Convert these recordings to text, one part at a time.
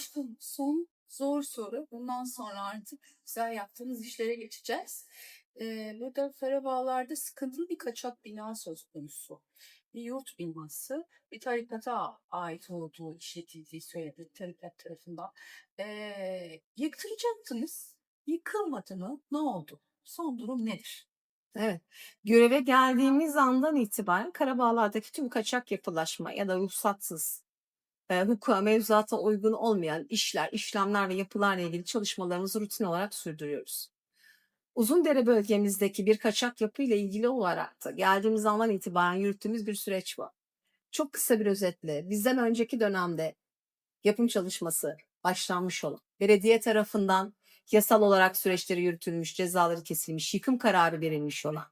Aşkım son zor soru. Bundan sonra artık güzel yaptığımız işlere geçeceğiz. Ee, burada Karabağlar'da sıkıntılı bir kaçak bina söz konusu. Bir yurt binası bir tarikata ait olduğu işletildiği söyledi tarikat tarafından. Ee, yıktıracaktınız. Yıkılmadı mı? Ne oldu? Son durum nedir? Evet. Göreve geldiğimiz andan itibaren Karabağlar'daki tüm kaçak yapılaşma ya da ruhsatsız, e, hukuka mevzuata uygun olmayan işler, işlemler ve yapılarla ilgili çalışmalarımızı rutin olarak sürdürüyoruz. Uzundere bölgemizdeki bir kaçak yapıyla ilgili olarak da geldiğimiz andan itibaren yürüttüğümüz bir süreç var. Çok kısa bir özetle bizden önceki dönemde yapım çalışması başlanmış olan, belediye tarafından yasal olarak süreçleri yürütülmüş, cezaları kesilmiş, yıkım kararı verilmiş olan.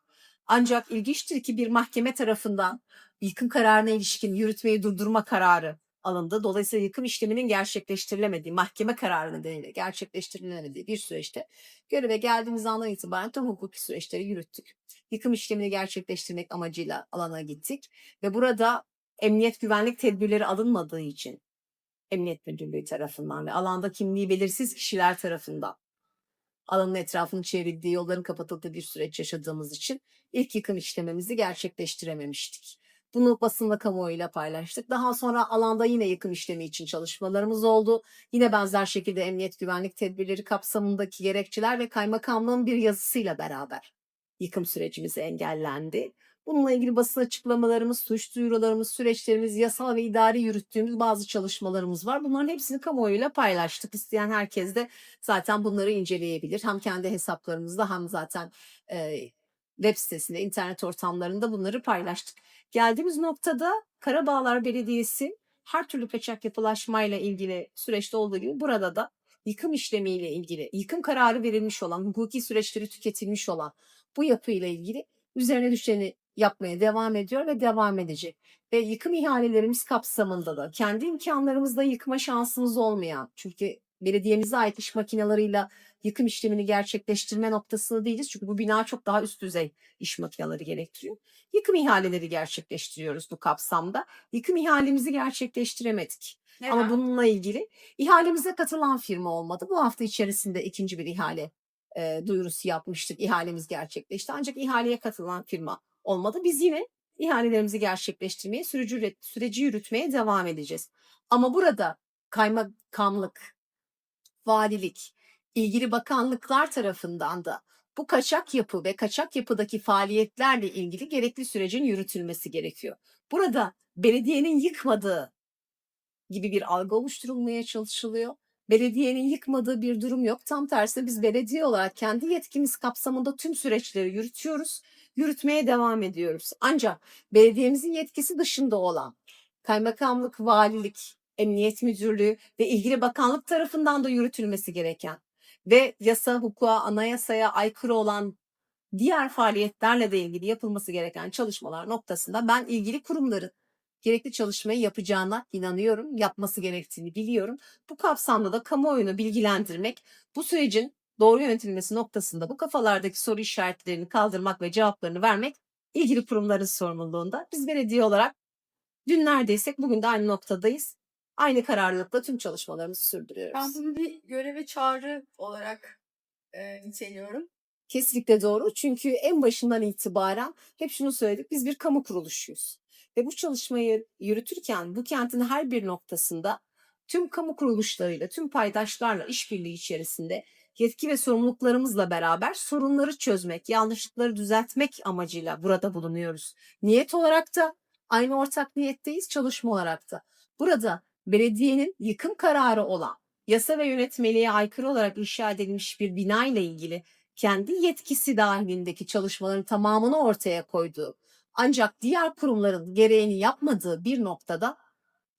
Ancak ilginçtir ki bir mahkeme tarafından yıkım kararına ilişkin yürütmeyi durdurma kararı alındı. Dolayısıyla yıkım işleminin gerçekleştirilemediği, mahkeme kararı nedeniyle gerçekleştirilemediği bir süreçte göreve geldiğimiz andan itibaren tüm hukuki süreçleri yürüttük. Yıkım işlemini gerçekleştirmek amacıyla alana gittik ve burada emniyet güvenlik tedbirleri alınmadığı için Emniyet Müdürlüğü tarafından ve alanda kimliği belirsiz kişiler tarafından alanın etrafının çevrildiği, yolların kapatıldığı bir süreç yaşadığımız için ilk yıkım işlemimizi gerçekleştirememiştik. Bunu basınla kamuoyuyla paylaştık. Daha sonra alanda yine yıkım işlemi için çalışmalarımız oldu. Yine benzer şekilde emniyet güvenlik tedbirleri kapsamındaki gerekçeler ve kaymakamlığın bir yazısıyla beraber yıkım sürecimiz engellendi. Bununla ilgili basın açıklamalarımız, suç duyurularımız, süreçlerimiz, yasal ve idari yürüttüğümüz bazı çalışmalarımız var. Bunların hepsini kamuoyuyla paylaştık. İsteyen herkes de zaten bunları inceleyebilir. Hem kendi hesaplarımızda hem zaten e, web sitesinde, internet ortamlarında bunları paylaştık. Geldiğimiz noktada Karabağlar Belediyesi her türlü kaçak yapılaşmayla ilgili süreçte olduğu gibi burada da yıkım işlemiyle ilgili, yıkım kararı verilmiş olan, hukuki süreçleri tüketilmiş olan bu yapıyla ilgili üzerine düşeni yapmaya devam ediyor ve devam edecek. Ve yıkım ihalelerimiz kapsamında da kendi imkanlarımızla yıkma şansımız olmayan, çünkü belediyemize ait iş makinalarıyla yıkım işlemini gerçekleştirme noktasında değiliz. Çünkü bu bina çok daha üst düzey iş makineleri gerektiriyor. Yıkım ihaleleri gerçekleştiriyoruz bu kapsamda. Yıkım ihalemizi gerçekleştiremedik. Ama bununla ilgili ihalemize katılan firma olmadı. Bu hafta içerisinde ikinci bir ihale e, duyurusu yapmıştık. İhalemiz gerçekleşti. Ancak ihaleye katılan firma olmadı. Biz yine ihalelerimizi gerçekleştirmeye, süreci, süreci yürütmeye devam edeceğiz. Ama burada kaymakamlık, valilik, ilgili bakanlıklar tarafından da bu kaçak yapı ve kaçak yapıdaki faaliyetlerle ilgili gerekli sürecin yürütülmesi gerekiyor. Burada belediyenin yıkmadığı gibi bir algı oluşturulmaya çalışılıyor. Belediyenin yıkmadığı bir durum yok. Tam tersine biz belediye olarak kendi yetkimiz kapsamında tüm süreçleri yürütüyoruz, yürütmeye devam ediyoruz. Ancak belediyemizin yetkisi dışında olan kaymakamlık, valilik, emniyet müdürlüğü ve ilgili bakanlık tarafından da yürütülmesi gereken ve yasa, hukuka, anayasaya aykırı olan diğer faaliyetlerle de ilgili yapılması gereken çalışmalar noktasında ben ilgili kurumların gerekli çalışmayı yapacağına inanıyorum, yapması gerektiğini biliyorum. Bu kapsamda da kamuoyunu bilgilendirmek, bu sürecin doğru yönetilmesi noktasında bu kafalardaki soru işaretlerini kaldırmak ve cevaplarını vermek ilgili kurumların sorumluluğunda. Biz belediye olarak dün neredeysek bugün de aynı noktadayız. Aynı kararlılıkla tüm çalışmalarımızı sürdürüyoruz. Ben bunu bir göreve çağrı olarak e, niteliyorum. Kesinlikle doğru. Çünkü en başından itibaren hep şunu söyledik. Biz bir kamu kuruluşuyuz. Ve bu çalışmayı yürütürken bu kentin her bir noktasında tüm kamu kuruluşlarıyla, tüm paydaşlarla işbirliği içerisinde yetki ve sorumluluklarımızla beraber sorunları çözmek, yanlışlıkları düzeltmek amacıyla burada bulunuyoruz. Niyet olarak da aynı ortak niyetteyiz, çalışma olarak da. Burada belediyenin yıkım kararı olan, yasa ve yönetmeliğe aykırı olarak inşa edilmiş bir bina ile ilgili kendi yetkisi dahilindeki çalışmaların tamamını ortaya koyduğu ancak diğer kurumların gereğini yapmadığı bir noktada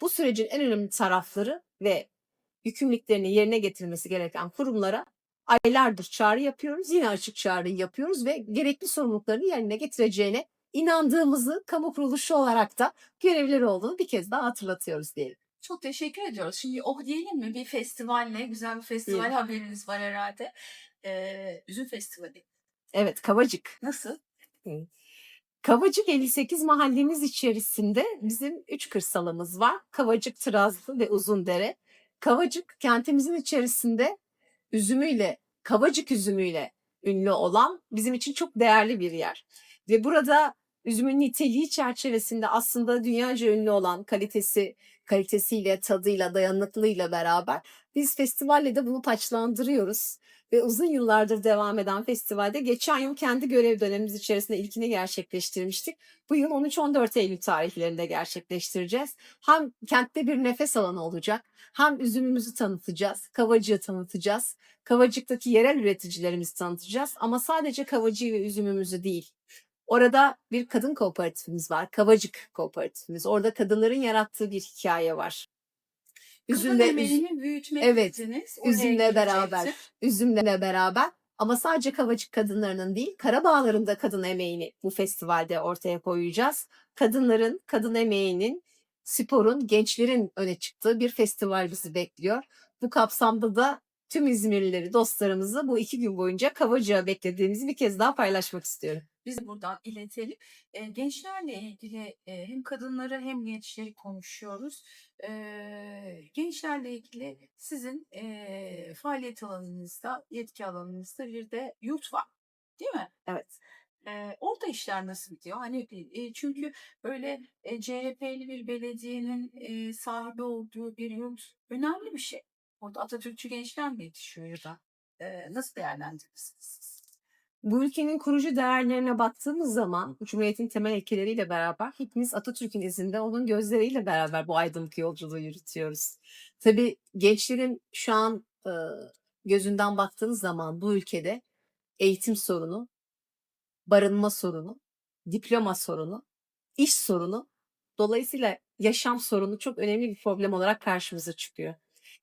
bu sürecin en önemli tarafları ve yükümlülüklerini yerine getirmesi gereken kurumlara aylardır çağrı yapıyoruz. Yine açık çağrı yapıyoruz ve gerekli sorumluluklarını yerine getireceğine inandığımızı kamu kuruluşu olarak da görevleri olduğunu bir kez daha hatırlatıyoruz diyelim. Çok teşekkür ediyoruz. Şimdi oh diyelim mi bir festivalle, güzel bir festival Diyelim. haberiniz var herhalde. Ee, Üzüm Festivali. Evet Kavacık. Nasıl? Kavacık 58 mahallemiz içerisinde bizim üç kırsalımız var. Kavacık, Trazlı ve Uzundere. Kavacık kentimizin içerisinde üzümüyle, Kavacık üzümüyle ünlü olan bizim için çok değerli bir yer. Ve burada üzümün niteliği çerçevesinde aslında dünyaca ünlü olan kalitesi, kalitesiyle, tadıyla, dayanıklılığıyla beraber biz festivalle de bunu taçlandırıyoruz. Ve uzun yıllardır devam eden festivalde geçen yıl kendi görev dönemimiz içerisinde ilkini gerçekleştirmiştik. Bu yıl 13-14 Eylül tarihlerinde gerçekleştireceğiz. Hem kentte bir nefes alanı olacak, hem üzümümüzü tanıtacağız, kavacığı tanıtacağız, kavacıktaki yerel üreticilerimizi tanıtacağız ama sadece kavacığı ve üzümümüzü değil. Orada bir kadın kooperatifimiz var, Kavacık Kooperatifimiz. Orada kadınların yarattığı bir hikaye var. Kadın Üzümle, üz- emeğini büyütmek Evet. Oraya üzümle beraber, üzümle beraber ama sadece Kavacık kadınlarının değil, Karabağların da kadın emeğini bu festivalde ortaya koyacağız. Kadınların, kadın emeğinin, sporun, gençlerin öne çıktığı bir festival bizi bekliyor. Bu kapsamda da tüm İzmirlileri, dostlarımızı bu iki gün boyunca Kavacık'a beklediğimizi bir kez daha paylaşmak istiyorum. Biz buradan iletelim. Eee, gençlerle ilgili eee, hem kadınları hem gençleri konuşuyoruz. Eee, gençlerle ilgili sizin eee, faaliyet alanınızda, yetki alanınızda bir de yurt var. Değil mi? Evet. Eee, orada işler nasıl gidiyor? Hani eee, çünkü böyle e, CHP'li bir belediyenin eee, sahibi olduğu bir yurt önemli bir şey. Orada Atatürkçü gençler mi yetişiyor ya da eee, nasıl değerlendirirsiniz siz? Bu ülkenin kurucu değerlerine baktığımız zaman Cumhuriyet'in temel ilkeleriyle beraber hepimiz Atatürk'ün izinde onun gözleriyle beraber bu aydınlık yolculuğu yürütüyoruz. Tabii gençlerin şu an e, gözünden baktığınız zaman bu ülkede eğitim sorunu, barınma sorunu, diploma sorunu, iş sorunu, dolayısıyla yaşam sorunu çok önemli bir problem olarak karşımıza çıkıyor.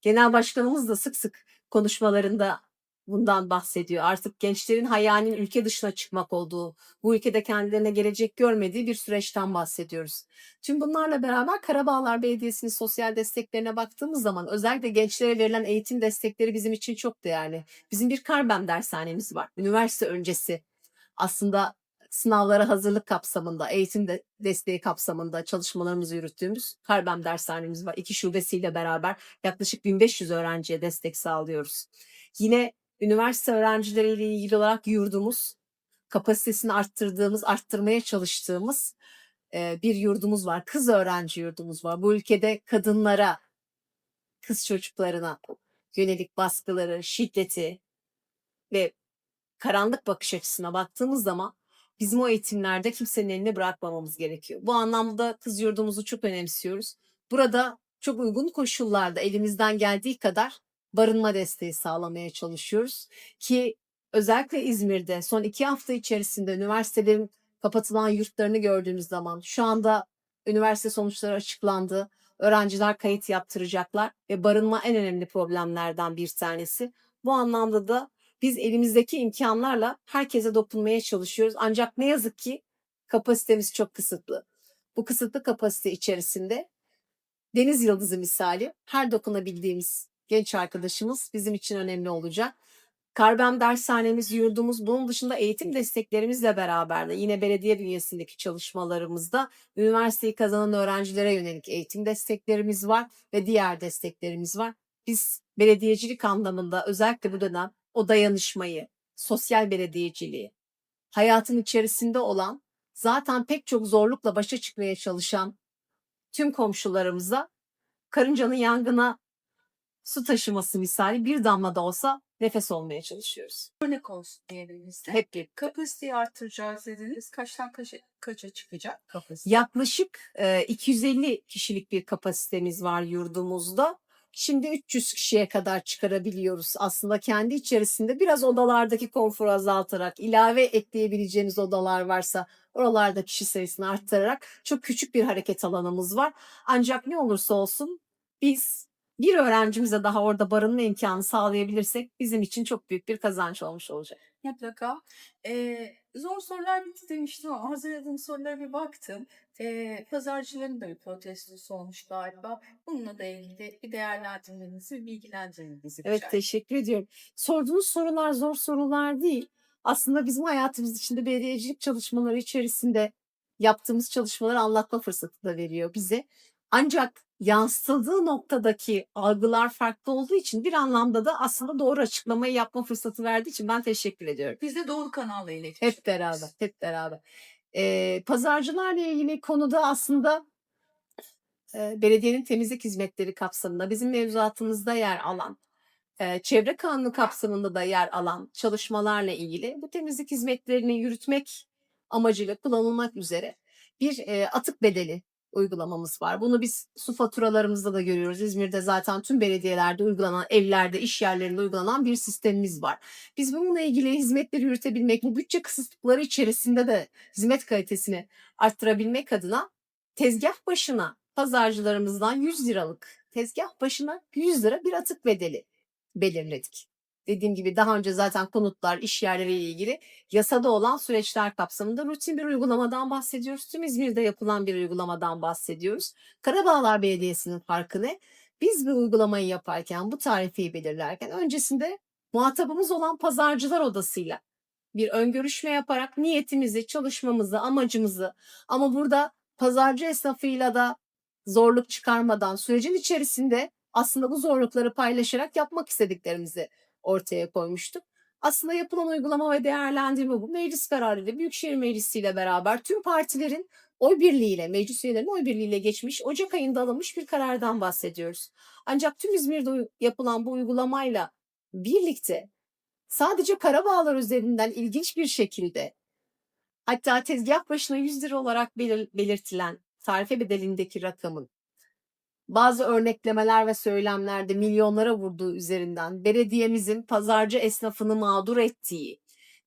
Genel Başkanımız da sık sık konuşmalarında bundan bahsediyor. Artık gençlerin hayalinin ülke dışına çıkmak olduğu, bu ülkede kendilerine gelecek görmediği bir süreçten bahsediyoruz. Tüm bunlarla beraber Karabağlar Belediyesi'nin sosyal desteklerine baktığımız zaman özellikle gençlere verilen eğitim destekleri bizim için çok değerli. Bizim bir Karbem dershanemiz var. Üniversite öncesi aslında sınavlara hazırlık kapsamında, eğitim de desteği kapsamında çalışmalarımızı yürüttüğümüz Karbem dershanemiz var. İki şubesiyle beraber yaklaşık 1500 öğrenciye destek sağlıyoruz. Yine üniversite öğrencileriyle ilgili olarak yurdumuz, kapasitesini arttırdığımız, arttırmaya çalıştığımız e, bir yurdumuz var. Kız öğrenci yurdumuz var. Bu ülkede kadınlara, kız çocuklarına yönelik baskıları, şiddeti ve karanlık bakış açısına baktığımız zaman bizim o eğitimlerde kimsenin eline bırakmamamız gerekiyor. Bu anlamda kız yurdumuzu çok önemsiyoruz. Burada çok uygun koşullarda elimizden geldiği kadar barınma desteği sağlamaya çalışıyoruz. Ki özellikle İzmir'de son iki hafta içerisinde üniversitelerin kapatılan yurtlarını gördüğümüz zaman şu anda üniversite sonuçları açıklandı. Öğrenciler kayıt yaptıracaklar ve barınma en önemli problemlerden bir tanesi. Bu anlamda da biz elimizdeki imkanlarla herkese dokunmaya çalışıyoruz. Ancak ne yazık ki kapasitemiz çok kısıtlı. Bu kısıtlı kapasite içerisinde deniz yıldızı misali her dokunabildiğimiz genç arkadaşımız bizim için önemli olacak. Karbem dershanemiz, yurdumuz, bunun dışında eğitim desteklerimizle beraber de yine belediye bünyesindeki çalışmalarımızda üniversiteyi kazanan öğrencilere yönelik eğitim desteklerimiz var ve diğer desteklerimiz var. Biz belediyecilik anlamında özellikle bu dönem o dayanışmayı, sosyal belediyeciliği, hayatın içerisinde olan, zaten pek çok zorlukla başa çıkmaya çalışan tüm komşularımıza karıncanın yangına su taşıması misali bir damla da olsa nefes olmaya çalışıyoruz. Örnek olsun diyelim biz de. Hep birlikte. Kapasiteyi arttıracağız dediniz. Kaçtan kaça, kaça çıkacak kapasite? Yaklaşık e, 250 kişilik bir kapasitemiz var yurdumuzda. Şimdi 300 kişiye kadar çıkarabiliyoruz. Aslında kendi içerisinde biraz odalardaki konforu azaltarak, ilave ekleyebileceğimiz odalar varsa oralarda kişi sayısını arttırarak çok küçük bir hareket alanımız var. Ancak ne olursa olsun biz bir öğrencimize daha orada barınma imkanı sağlayabilirsek bizim için çok büyük bir kazanç olmuş olacak. Mutlaka. Ee, zor sorular bitti demiştim hazırladığım sorulara bir baktım. Ee, pazarcıların da bir protestosu olmuş galiba. Bununla da ilgili bir değerlendirmenizi, bilgilendirmenizi Evet rica teşekkür ediyorum. Sorduğunuz sorular zor sorular değil. Aslında bizim hayatımız içinde belediyecilik çalışmaları içerisinde yaptığımız çalışmaları anlatma fırsatı da veriyor bize. Ancak yansıtıldığı noktadaki algılar farklı olduğu için bir anlamda da aslında doğru açıklamayı yapma fırsatı verdiği için ben teşekkür ediyorum. Biz de doğru kanalla iletişim. Hep beraber, hep beraber. Ee, pazarcılarla ilgili konuda aslında e, belediyenin temizlik hizmetleri kapsamında bizim mevzuatımızda yer alan, e, çevre kanunu kapsamında da yer alan çalışmalarla ilgili bu temizlik hizmetlerini yürütmek amacıyla kullanılmak üzere bir e, atık bedeli uygulamamız var. Bunu biz su faturalarımızda da görüyoruz. İzmir'de zaten tüm belediyelerde uygulanan, evlerde, iş yerlerinde uygulanan bir sistemimiz var. Biz bununla ilgili hizmetleri yürütebilmek, bu bütçe kısıtlıkları içerisinde de hizmet kalitesini arttırabilmek adına tezgah başına pazarcılarımızdan 100 liralık tezgah başına 100 lira bir atık bedeli belirledik. Dediğim gibi daha önce zaten konutlar, iş yerleriyle ilgili yasada olan süreçler kapsamında rutin bir uygulamadan bahsediyoruz. Tüm İzmir'de yapılan bir uygulamadan bahsediyoruz. Karabağlar Belediyesi'nin farkı ne? Biz bu uygulamayı yaparken, bu tarifeyi belirlerken öncesinde muhatabımız olan pazarcılar odasıyla bir ön görüşme yaparak niyetimizi, çalışmamızı, amacımızı ama burada pazarcı esnafıyla da zorluk çıkarmadan sürecin içerisinde aslında bu zorlukları paylaşarak yapmak istediklerimizi ortaya koymuştuk. Aslında yapılan uygulama ve değerlendirme bu. Meclis kararıyla, Büyükşehir Meclisi ile beraber tüm partilerin oy birliğiyle, meclis üyelerinin oy birliğiyle geçmiş, Ocak ayında alınmış bir karardan bahsediyoruz. Ancak tüm İzmir'de yapılan bu uygulamayla birlikte sadece Karabağlar üzerinden ilginç bir şekilde hatta tezgah başına 100 lira olarak belir- belirtilen tarife bedelindeki rakamın bazı örneklemeler ve söylemlerde milyonlara vurduğu üzerinden belediyemizin pazarcı esnafını mağdur ettiği,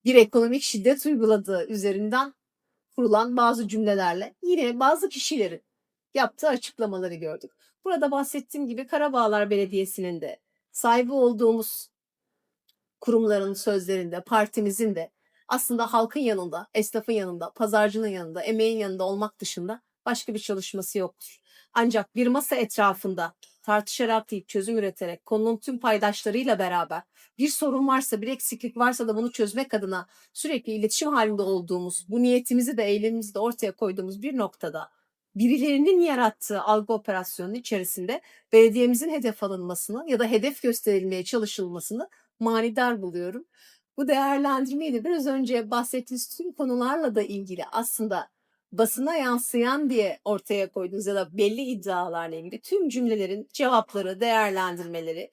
bir ekonomik şiddet uyguladığı üzerinden kurulan bazı cümlelerle yine bazı kişilerin yaptığı açıklamaları gördük. Burada bahsettiğim gibi Karabağlar Belediyesi'nin de sahibi olduğumuz kurumların sözlerinde, partimizin de aslında halkın yanında, esnafın yanında, pazarcının yanında, emeğin yanında olmak dışında başka bir çalışması yoktur. Ancak bir masa etrafında tartışarak değil çözüm üreterek konunun tüm paydaşlarıyla beraber bir sorun varsa bir eksiklik varsa da bunu çözmek adına sürekli iletişim halinde olduğumuz bu niyetimizi de eylemimizi de ortaya koyduğumuz bir noktada birilerinin yarattığı algı operasyonunun içerisinde belediyemizin hedef alınmasını ya da hedef gösterilmeye çalışılmasını manidar buluyorum. Bu değerlendirmeyi de biraz önce bahsettiğiniz tüm konularla da ilgili aslında basına yansıyan diye ortaya koyduğunuz ya da belli iddialarla ilgili tüm cümlelerin cevapları, değerlendirmeleri,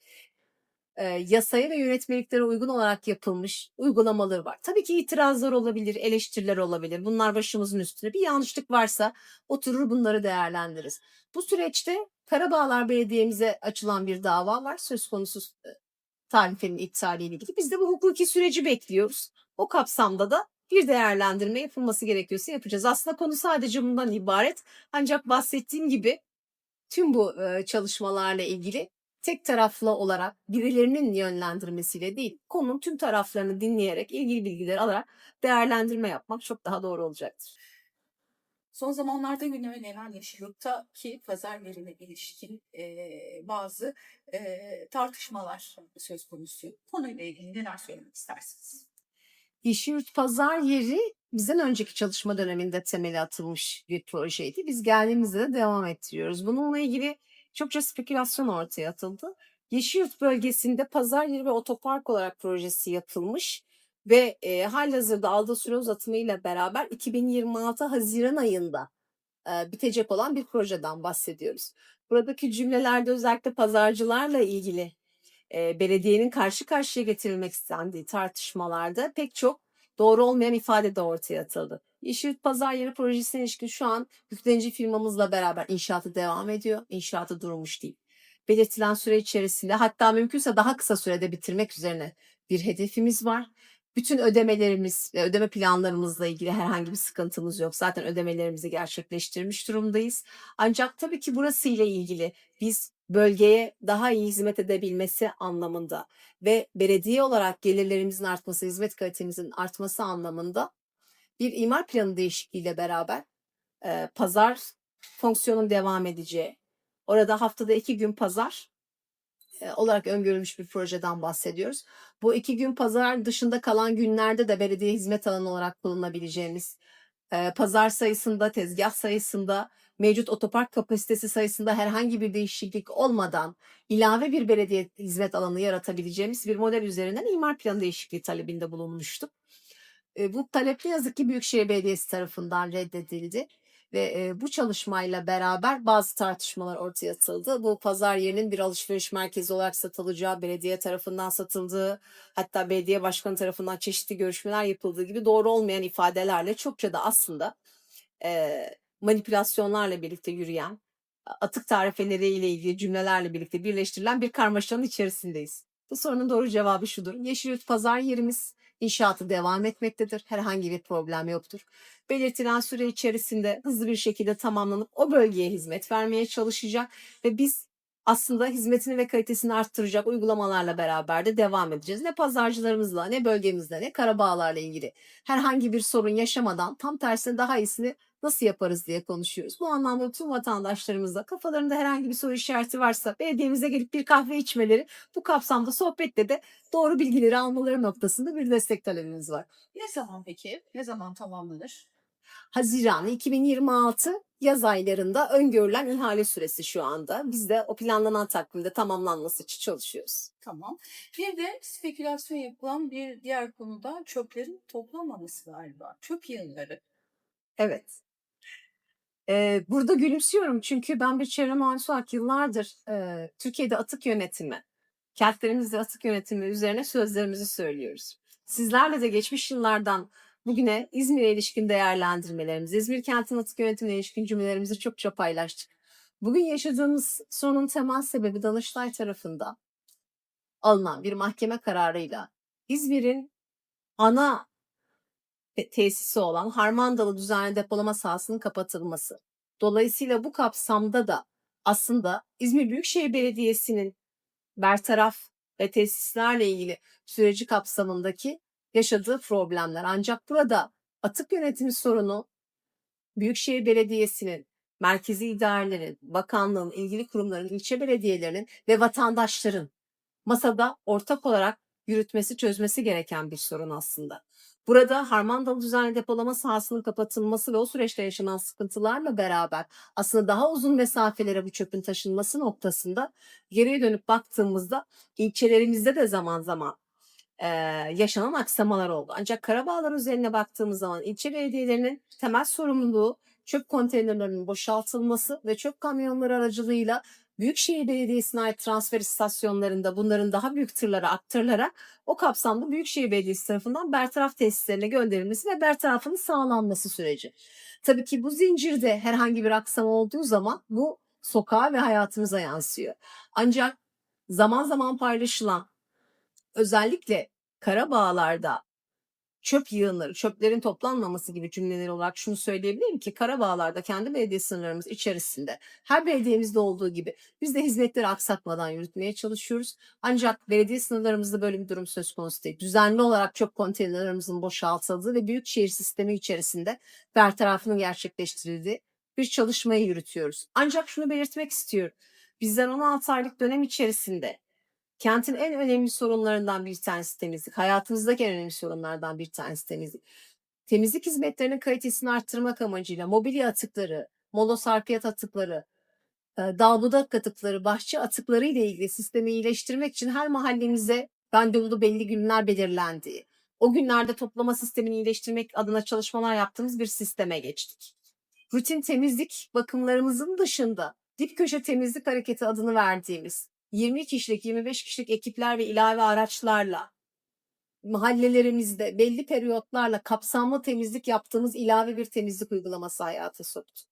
e, yasaya ve yönetmeliklere uygun olarak yapılmış uygulamaları var. Tabii ki itirazlar olabilir, eleştiriler olabilir. Bunlar başımızın üstüne. Bir yanlışlık varsa oturur bunları değerlendiririz. Bu süreçte Karabağlar Belediye'mize açılan bir dava var. Söz konusu e, tarifenin iptaliyle ilgili. Biz de bu hukuki süreci bekliyoruz. O kapsamda da bir değerlendirme yapılması gerekiyorsa yapacağız. Aslında konu sadece bundan ibaret. Ancak bahsettiğim gibi tüm bu çalışmalarla ilgili tek taraflı olarak birilerinin yönlendirmesiyle değil, konunun tüm taraflarını dinleyerek, ilgili bilgileri alarak değerlendirme yapmak çok daha doğru olacaktır. Son zamanlarda gündeme gelen Yeşilyurt'taki pazar yerine ilişkin e, bazı e, tartışmalar söz konusu. Konuyla ilgili neler söylemek istersiniz? Yeşilyurt Pazar Yeri bizden önceki çalışma döneminde temeli atılmış bir projeydi. Biz geldiğimizde de devam ettiriyoruz. Bununla ilgili çokça spekülasyon ortaya atıldı. Yeşilyurt bölgesinde pazar yeri ve otopark olarak projesi yapılmış ve e, halihazırda aldığı süre uzatımıyla beraber 2026 Haziran ayında e, bitecek olan bir projeden bahsediyoruz. Buradaki cümlelerde özellikle pazarcılarla ilgili e, belediyenin karşı karşıya getirilmek istendiği tartışmalarda pek çok doğru olmayan ifade de ortaya atıldı. Yeşilyurt Pazar Yeri projesine ilişkin şu an yüklenici firmamızla beraber inşaatı devam ediyor. İnşaatı durmuş değil. Belirtilen süre içerisinde hatta mümkünse daha kısa sürede bitirmek üzerine bir hedefimiz var. Bütün ödemelerimiz ve ödeme planlarımızla ilgili herhangi bir sıkıntımız yok. Zaten ödemelerimizi gerçekleştirmiş durumdayız. Ancak tabii ki burası ile ilgili biz bölgeye daha iyi hizmet edebilmesi anlamında ve belediye olarak gelirlerimizin artması, hizmet kalitemizin artması anlamında bir imar planı değişikliğiyle beraber e, pazar fonksiyonun devam edeceği, orada haftada iki gün pazar olarak öngörülmüş bir projeden bahsediyoruz. Bu iki gün pazar dışında kalan günlerde de belediye hizmet alanı olarak kullanabileceğimiz Eee, pazar sayısında, tezgah sayısında, mevcut otopark kapasitesi sayısında herhangi bir değişiklik olmadan ilave bir belediye hizmet alanı yaratabileceğimiz bir model üzerinden imar planı değişikliği talebinde bulunmuştuk. Eee, bu talep ne yazık ki Büyükşehir Belediyesi tarafından reddedildi ve, eee, bu çalışmayla beraber bazı tartışmalar ortaya atıldı. Bu pazar yerinin bir alışveriş merkezi olarak satılacağı, belediye tarafından satıldığı, hatta belediye başkanı tarafından çeşitli görüşmeler yapıldığı gibi doğru olmayan ifadelerle çokça da aslında, eee, manipülasyonlarla birlikte yürüyen, atık tarifeleriyle ilgili cümlelerle birlikte birleştirilen bir karmaşanın içerisindeyiz. Bu sorunun doğru cevabı şudur: Yeşilyurt pazar yerimiz inşaatı devam etmektedir. Herhangi bir problem yoktur. Belirtilen süre içerisinde hızlı bir şekilde tamamlanıp o bölgeye hizmet vermeye çalışacak ve biz aslında hizmetini ve kalitesini arttıracak uygulamalarla beraber de devam edeceğiz. Ne pazarcılarımızla, ne bölgemizle, ne Karabağlar'la ilgili herhangi bir sorun yaşamadan tam tersine daha iyisini nasıl yaparız diye konuşuyoruz. Bu anlamda tüm vatandaşlarımızla kafalarında herhangi bir soru işareti varsa belediyemize gelip bir kahve içmeleri, bu kapsamda sohbette de doğru bilgileri almaları noktasında bir destek talebimiz var. Ne zaman peki? Ne zaman tamamlanır? Haziran 2026 yaz aylarında öngörülen ihale süresi şu anda. Biz de o planlanan takvimde tamamlanması için çalışıyoruz. Tamam. Bir de spekülasyon yapılan bir diğer konu da çöplerin toplanmaması galiba. Çöp yığınları. Evet. Eee, burada gülümsüyorum çünkü ben bir çevre mühendisi olarak yıllardır, eee, Türkiye'de atık yönetimi, kentlerimizde atık yönetimi üzerine sözlerimizi söylüyoruz. Sizlerle de geçmiş yıllardan bugüne İzmir'e ilişkin değerlendirmelerimizi, İzmir kentinin atık yönetimine ilişkin cümlelerimizi çokça paylaştık. Bugün yaşadığımız sorunun temel sebebi Danıştay tarafından alınan bir mahkeme kararıyla İzmir'in ana tesisi olan Harmandalı Düzenli Depolama Sahası'nın kapatılması. Dolayısıyla bu kapsamda da aslında İzmir Büyükşehir Belediyesi'nin bertaraf ve tesislerle ilgili süreci kapsamındaki yaşadığı problemler. Ancak burada atık yönetimi sorunu Büyükşehir Belediyesi'nin, merkezi idarelerin, bakanlığın, ilgili kurumların, ilçe belediyelerinin ve vatandaşların masada ortak olarak yürütmesi, çözmesi gereken bir sorun aslında. Burada Harmandalı Düzenli Depolama Sahası'nın kapatılması ve o süreçte yaşanan sıkıntılarla beraber aslında daha uzun mesafelere bu çöpün taşınması noktasında geriye dönüp baktığımızda ilçelerimizde de zaman zaman, eee, yaşanan aksamalar oldu. Ancak Karabağlar özeline baktığımız zaman ilçe belediyelerinin temel sorumluluğu çöp konteynerlerinin boşaltılması ve çöp kamyonları aracılığıyla Büyükşehir Belediyesi'ne ait transfer istasyonlarında bunların daha büyük tırlara aktarılarak o kapsamda Büyükşehir Belediyesi tarafından bertaraf tesislerine gönderilmesi ve bertarafının sağlanması süreci. Tabii ki bu zincirde herhangi bir aksama olduğu zaman bu sokağa ve hayatımıza yansıyor. Ancak zaman zaman paylaşılan özellikle Karabağlar'da çöp yığınları, çöplerin toplanmaması gibi cümleler olarak şunu söyleyebilirim ki Karabağlar'da kendi belediye sınırlarımız içerisinde her belediyemizde olduğu gibi biz de hizmetleri aksatmadan yürütmeye çalışıyoruz. Ancak belediye sınırlarımızda böyle bir durum söz konusu değil. Düzenli olarak çöp konteynerlerimizin boşaltıldığı ve büyükşehir sistemi içerisinde bertarafının gerçekleştirildiği bir çalışmayı yürütüyoruz. Ancak şunu belirtmek istiyorum. Bizden 16 aylık dönem içerisinde kentin en önemli sorunlarından bir tanesi temizlik. Hayatımızdaki en önemli sorunlardan bir tanesi temizlik. Temizlik hizmetlerinin kalitesini arttırmak amacıyla mobilya atıkları, molosarfiyat atıkları, eee, dal budak atıkları, bahçe atıkları ile ilgili sistemi iyileştirmek için her mahallemize randevulu belli günler belirlendiği, o günlerde toplama sistemini iyileştirmek adına çalışmalar yaptığımız bir sisteme geçtik. Rutin temizlik bakımlarımızın dışında dip köşe temizlik hareketi adını verdiğimiz 20 kişilik, 25 kişilik ekipler ve ilave araçlarla mahallelerimizde belli periyotlarla kapsamlı temizlik yaptığımız ilave bir temizlik uygulaması hayata soktuk.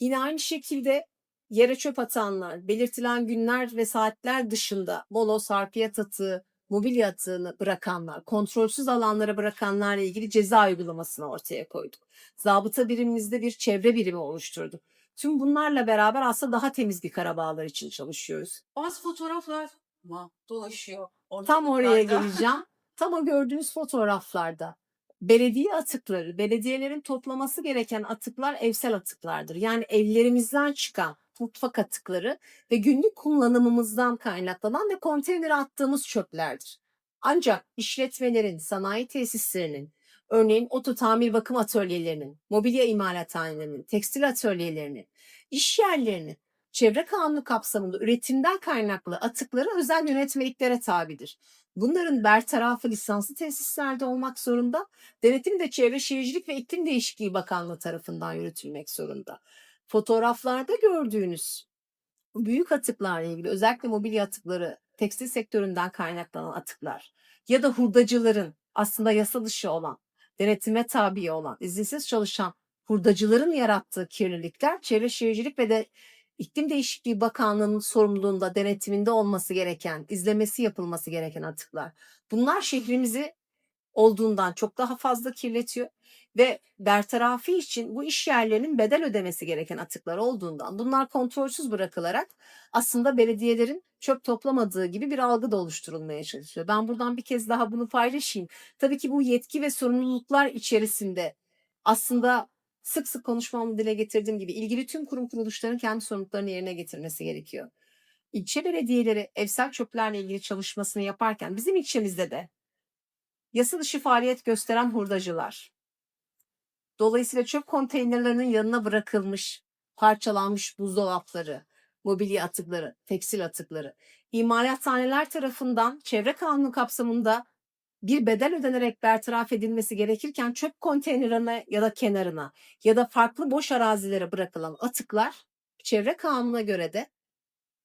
Yine aynı şekilde yere çöp atanlar, belirtilen günler ve saatler dışında molos, harpiyat atığı, mobilya atığını bırakanlar, kontrolsüz alanlara bırakanlarla ilgili ceza uygulamasını ortaya koyduk. Zabıta birimimizde bir çevre birimi oluşturduk. Tüm bunlarla beraber aslında daha temiz bir Karabağlar için çalışıyoruz. Bazı fotoğraflar ama dolaşıyor. Tam oraya geleceğim. Tam o gördüğünüz fotoğraflarda belediye atıkları, belediyelerin toplaması gereken atıklar evsel atıklardır. Yani evlerimizden çıkan mutfak atıkları ve günlük kullanımımızdan kaynaklanan ve konteynere attığımız çöplerdir. Ancak işletmelerin, sanayi tesislerinin Örneğin oto tamir bakım atölyelerinin, mobilya imalathanelerinin, tekstil atölyelerinin, iş yerlerinin çevre kanunu kapsamında üretimden kaynaklı atıkları özel yönetmeliklere tabidir. Bunların bertarafı lisanslı tesislerde olmak zorunda, denetim de Çevre Şehircilik ve İklim Değişikliği Bakanlığı tarafından yürütülmek zorunda. Fotoğraflarda gördüğünüz büyük atıklarla ilgili özellikle mobilya atıkları, tekstil sektöründen kaynaklanan atıklar ya da hurdacıların aslında yasa dışı olan, denetime tabi olan, izinsiz çalışan hurdacıların yarattığı kirlilikler Çevre Şehircilik ve de İklim Değişikliği Bakanlığı'nın sorumluluğunda, denetiminde olması gereken, izlemesi yapılması gereken atıklar. Bunlar şehrimizi olduğundan çok daha fazla kirletiyor ve bertarafı için bu iş yerlerinin bedel ödemesi gereken atıklar olduğundan bunlar kontrolsüz bırakılarak aslında belediyelerin çöp toplamadığı gibi bir algı da oluşturulmaya çalışıyor. Ben buradan bir kez daha bunu paylaşayım. Tabii ki bu yetki ve sorumluluklar içerisinde aslında sık sık konuşmamda dile getirdiğim gibi ilgili tüm kurum kuruluşların kendi sorumluluklarını yerine getirmesi gerekiyor. İlçe belediyeleri evsel çöplerle ilgili çalışmasını yaparken bizim ilçemizde de yasa dışı faaliyet gösteren hurdacılar, dolayısıyla çöp konteynerlerinin yanına bırakılmış, parçalanmış buzdolapları, mobilya atıkları, tekstil atıkları, imalathaneler tarafından çevre kanunu kapsamında bir bedel ödenerek bertaraf edilmesi gerekirken çöp konteynerine ya da kenarına ya da farklı boş arazilere bırakılan atıklar çevre kanununa göre de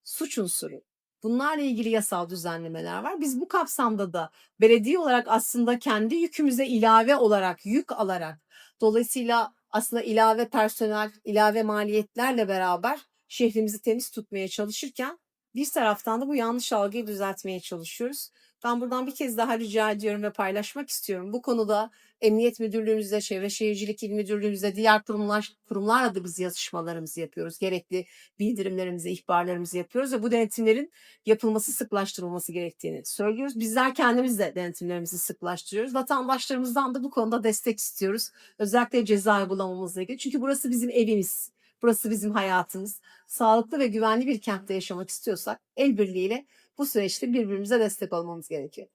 suç unsuru. Bunlarla ilgili yasal düzenlemeler var. Biz bu kapsamda da belediye olarak aslında kendi yükümüze ilave olarak yük alarak dolayısıyla aslında ilave personel, ilave maliyetlerle beraber şehrimizi temiz tutmaya çalışırken bir taraftan da bu yanlış algıyı düzeltmeye çalışıyoruz. Ben buradan bir kez daha rica ediyorum ve paylaşmak istiyorum. Bu konuda Emniyet Müdürlüğümüzde, Çevre Şehircilik İl Müdürlüğümüzde, diğer kurumlar, kurumlarla da biz yazışmalarımızı yapıyoruz. Gerekli bildirimlerimizi, ihbarlarımızı yapıyoruz ve bu denetimlerin yapılması, sıklaştırılması gerektiğini söylüyoruz. Bizler kendimiz de denetimlerimizi sıklaştırıyoruz. Vatandaşlarımızdan da bu konuda destek istiyoruz. Özellikle ceza uygulamamızla ilgili. Çünkü burası bizim evimiz. Burası bizim hayatımız. Sağlıklı ve güvenli bir kentte yaşamak istiyorsak el birliğiyle bu süreçte birbirimize destek olmamız gerekiyor.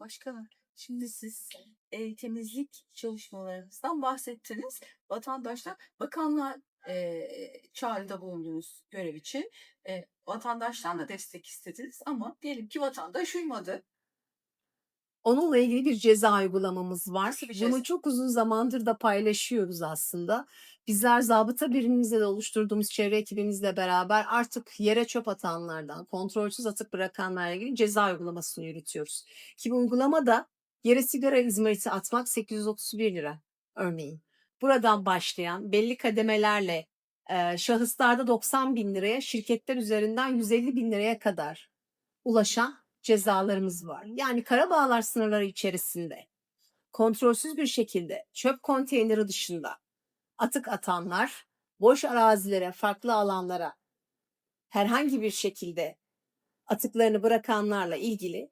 Başkanım, şimdi siz e, temizlik çalışmalarınızdan bahsettiniz. Vatandaşlar, bakanlığa e, çağrıda bulundunuz görev için. E, vatandaştan da destek istediniz ama diyelim ki vatandaş uymadı. Onunla ilgili bir ceza uygulamamız var. Nasıl bir ceza? Bunu çok uzun zamandır da paylaşıyoruz aslında. Bizler zabıta birimimizle de oluşturduğumuz çevre ekibimizle beraber artık yere çöp atanlardan, kontrolsüz atık bırakanlarla ilgili ceza uygulamasını yürütüyoruz. Ki bu uygulamada yere sigara izmariti atmak 831 lira örneğin. Buradan başlayan belli kademelerle e, şahıslarda 90 bin liraya, şirketler üzerinden 150 bin liraya kadar ulaşan cezalarımız var. Yani Karabağlar sınırları içerisinde kontrolsüz bir şekilde çöp konteyneri dışında atık atanlar boş arazilere, farklı alanlara herhangi bir şekilde atıklarını bırakanlarla ilgili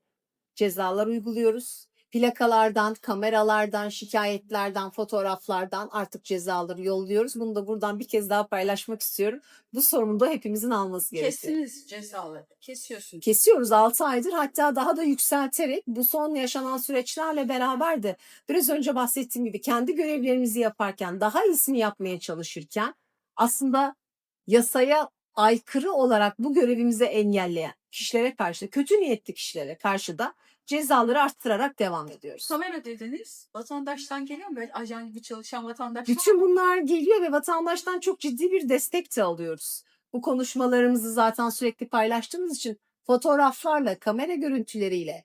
cezalar uyguluyoruz. Plakalardan, kameralardan, şikayetlerden, fotoğraflardan artık cezaları yolluyoruz. Bunu da buradan bir kez daha paylaşmak istiyorum. Bu sorumluluğu da hepimizin alması gerekiyor. Kestiniz cezaları, kesiyorsunuz. Kesiyoruz 6 aydır hatta daha da yükselterek bu son yaşanan süreçlerle beraber de biraz önce bahsettiğim gibi kendi görevlerimizi yaparken daha iyisini yapmaya çalışırken aslında yasaya aykırı olarak bu görevimizi engelleyen kişilere karşı kötü niyetli kişilere karşı da cezaları arttırarak devam ediyoruz. Kamera dediniz. Vatandaştan geliyor mu böyle ajan gibi çalışan vatandaş? Bütün bunlar geliyor ve vatandaştan çok ciddi bir destek de alıyoruz. Bu konuşmalarımızı zaten sürekli paylaştığımız için fotoğraflarla, kamera görüntüleriyle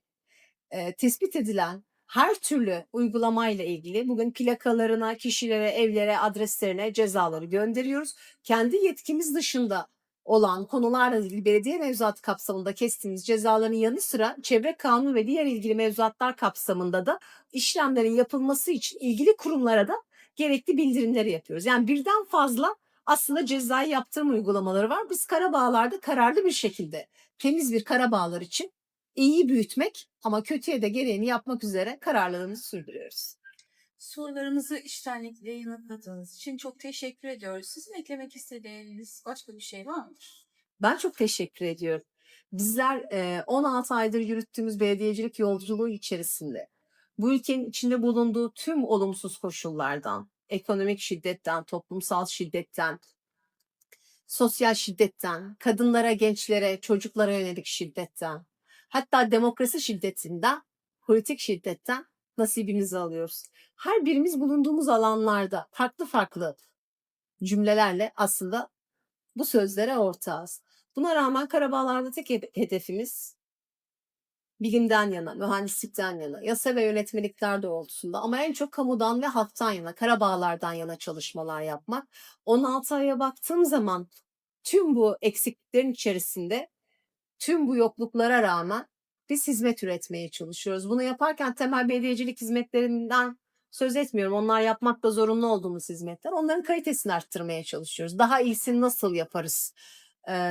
e, tespit edilen her türlü uygulamayla ilgili bugün plakalarına, kişilere, evlere, adreslerine cezaları gönderiyoruz. Kendi yetkimiz dışında olan konularla ilgili belediye mevzuatı kapsamında kestiğimiz cezaların yanı sıra çevre kanunu ve diğer ilgili mevzuatlar kapsamında da işlemlerin yapılması için ilgili kurumlara da gerekli bildirimleri yapıyoruz. Yani birden fazla aslında cezai yaptırım uygulamaları var. Biz Karabağlar'da kararlı bir şekilde temiz bir Karabağlar için iyi büyütmek ama kötüye de gereğini yapmak üzere kararlılığımızı sürdürüyoruz. Sorularımızı içtenlikle yanıtladığınız için çok teşekkür ediyoruz. Sizin eklemek istediğiniz başka bir şey var mı? Ben çok teşekkür ediyorum. Bizler e, 16 aydır yürüttüğümüz belediyecilik yolculuğu içerisinde bu ülkenin içinde bulunduğu tüm olumsuz koşullardan, ekonomik şiddetten, toplumsal şiddetten, sosyal şiddetten, kadınlara, gençlere, çocuklara yönelik şiddetten, hatta demokrasi şiddetinden, politik şiddetten nasibimizi alıyoruz. Her birimiz bulunduğumuz alanlarda farklı farklı cümlelerle aslında bu sözlere ortağız. Buna rağmen Karabağlar'da tek he- hedefimiz bilimden yana, mühendislikten yana, yasa ve yönetmelikler doğrultusunda ama en çok kamudan ve halktan yana, Karabağlar'dan yana çalışmalar yapmak. 16 aya baktığım zaman tüm bu eksikliklerin içerisinde tüm bu yokluklara rağmen biz hizmet üretmeye çalışıyoruz. Bunu yaparken temel belediyecilik hizmetlerinden söz etmiyorum. Onlar yapmakta zorunlu olduğumuz hizmetler. Onların kalitesini arttırmaya çalışıyoruz. Daha iyisini nasıl yaparız?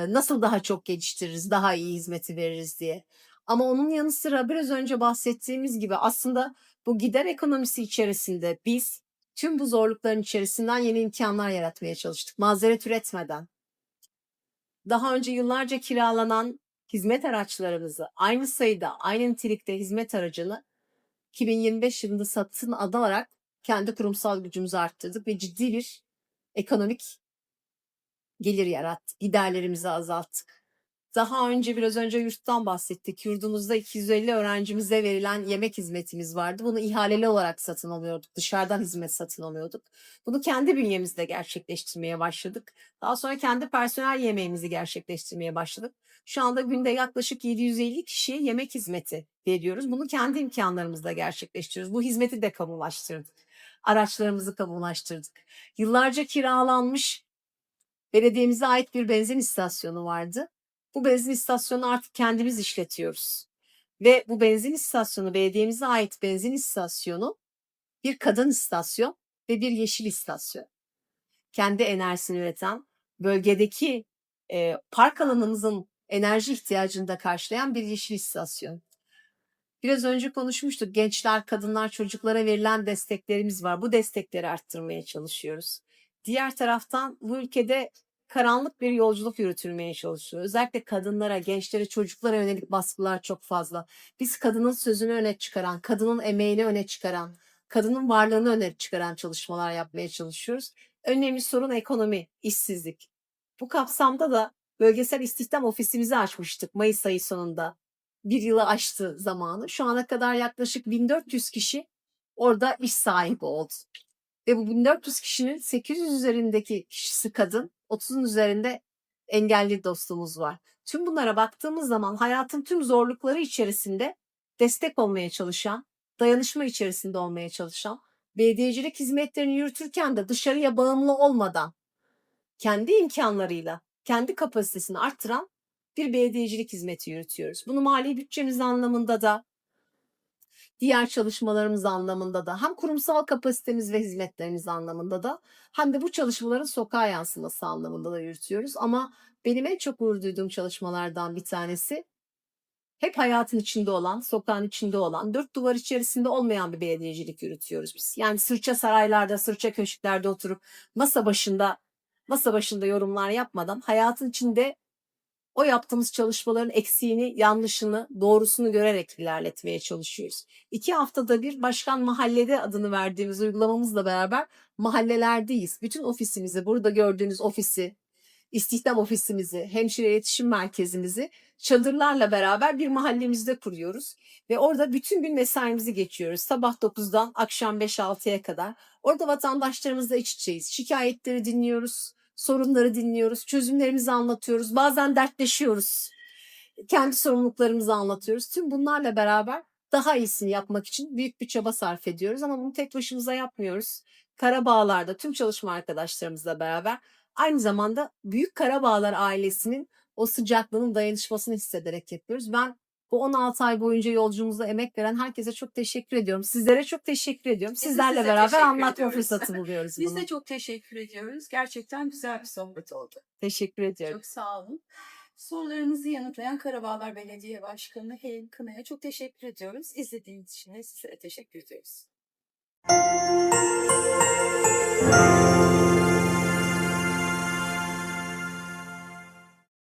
Nasıl daha çok geliştiririz? Daha iyi hizmeti veririz diye. Ama onun yanı sıra biraz önce bahsettiğimiz gibi aslında bu gider ekonomisi içerisinde biz tüm bu zorlukların içerisinden yeni imkanlar yaratmaya çalıştık. Mazeret üretmeden. Daha önce yıllarca kiralanan hizmet araçlarımızı aynı sayıda, aynı nitelikte hizmet aracını 2025 yılında satın alarak kendi kurumsal gücümüzü arttırdık ve ciddi bir ekonomik gelir yarattık. Giderlerimizi azalttık. Daha önce biraz önce yurttan bahsettik. Yurdumuzda 250 öğrencimize verilen yemek hizmetimiz vardı. Bunu ihaleli olarak satın alıyorduk. Dışarıdan hizmet satın alıyorduk. Bunu kendi bünyemizde gerçekleştirmeye başladık. Daha sonra kendi personel yemeğimizi gerçekleştirmeye başladık. Şu anda günde yaklaşık 750 kişiye yemek hizmeti veriyoruz. Bunu kendi imkanlarımızla gerçekleştiriyoruz. Bu hizmeti de kamulaştırdık. Araçlarımızı kamulaştırdık. Yıllarca kiralanmış belediyemize ait bir benzin istasyonu vardı. Bu benzin istasyonu artık kendimiz işletiyoruz. Ve bu benzin istasyonu, belediyemize ait benzin istasyonu bir kadın istasyon ve bir yeşil istasyon. Kendi enerjisini üreten, bölgedeki e, park alanımızın enerji ihtiyacını da karşılayan bir yeşil istasyon. Biraz önce konuşmuştuk. Gençler, kadınlar, çocuklara verilen desteklerimiz var. Bu destekleri arttırmaya çalışıyoruz. Diğer taraftan bu ülkede karanlık bir yolculuk yürütülmeye çalışıyor. Özellikle kadınlara, gençlere, çocuklara yönelik baskılar çok fazla. Biz kadının sözünü öne çıkaran, kadının emeğini öne çıkaran, kadının varlığını öne çıkaran çalışmalar yapmaya çalışıyoruz. Önemli sorun ekonomi, işsizlik. Bu kapsamda da bölgesel istihdam ofisimizi açmıştık Mayıs ayı sonunda. Bir yılı aştı zamanı. Şu ana kadar yaklaşık 1400 kişi orada iş sahibi oldu. Ve bu 1400 kişinin 800 üzerindeki kişisi kadın, 30'un üzerinde engelli dostumuz var. Tüm bunlara baktığımız zaman hayatın tüm zorlukları içerisinde destek olmaya çalışan, dayanışma içerisinde olmaya çalışan, belediyecilik hizmetlerini yürütürken de dışarıya bağımlı olmadan kendi imkanlarıyla, kendi kapasitesini arttıran bir belediyecilik hizmeti yürütüyoruz. Bunu mali bütçemiz anlamında da diğer çalışmalarımız anlamında da hem kurumsal kapasitemiz ve hizmetlerimiz anlamında da hem de bu çalışmaların sokağa yansıması anlamında da yürütüyoruz. Ama benim en çok gurur duyduğum çalışmalardan bir tanesi hep hayatın içinde olan, sokağın içinde olan, dört duvar içerisinde olmayan bir belediyecilik yürütüyoruz biz. Yani sırça saraylarda, sırça köşklerde oturup masa başında masa başında yorumlar yapmadan hayatın içinde o yaptığımız çalışmaların eksiğini, yanlışını, doğrusunu görerek ilerletmeye çalışıyoruz. İki haftada bir başkan mahallede adını verdiğimiz uygulamamızla beraber mahallelerdeyiz. Bütün ofisimizi, burada gördüğünüz ofisi, istihdam ofisimizi, hemşire iletişim merkezimizi çadırlarla beraber bir mahallemizde kuruyoruz. Ve orada bütün gün mesaimizi geçiyoruz. Sabah 9'dan akşam 5-6'ya kadar. Orada vatandaşlarımızla iç içeyiz. Şikayetleri dinliyoruz, sorunları dinliyoruz, çözümlerimizi anlatıyoruz. Bazen dertleşiyoruz. Kendi sorumluluklarımızı anlatıyoruz. Tüm bunlarla beraber daha iyisini yapmak için büyük bir çaba sarf ediyoruz ama bunu tek başımıza yapmıyoruz. Karabağlar'da tüm çalışma arkadaşlarımızla beraber aynı zamanda Büyük Karabağlar ailesinin o sıcaklığının dayanışmasını hissederek yapıyoruz. Ben bu 16 ay boyunca yolculuğumuza emek veren herkese çok teşekkür ediyorum. Sizlere çok teşekkür ediyorum. Sizlerle size beraber anlatma ediyoruz. fırsatı buluyoruz Biz bunu. de çok teşekkür ediyoruz. Gerçekten güzel bir sohbet oldu. Teşekkür ediyorum. Çok sağ olun. Sorularınızı yanıtlayan Karabağlar Belediye Başkanı Helin Kına'ya çok teşekkür ediyoruz. İzlediğiniz için de sizlere teşekkür ediyoruz.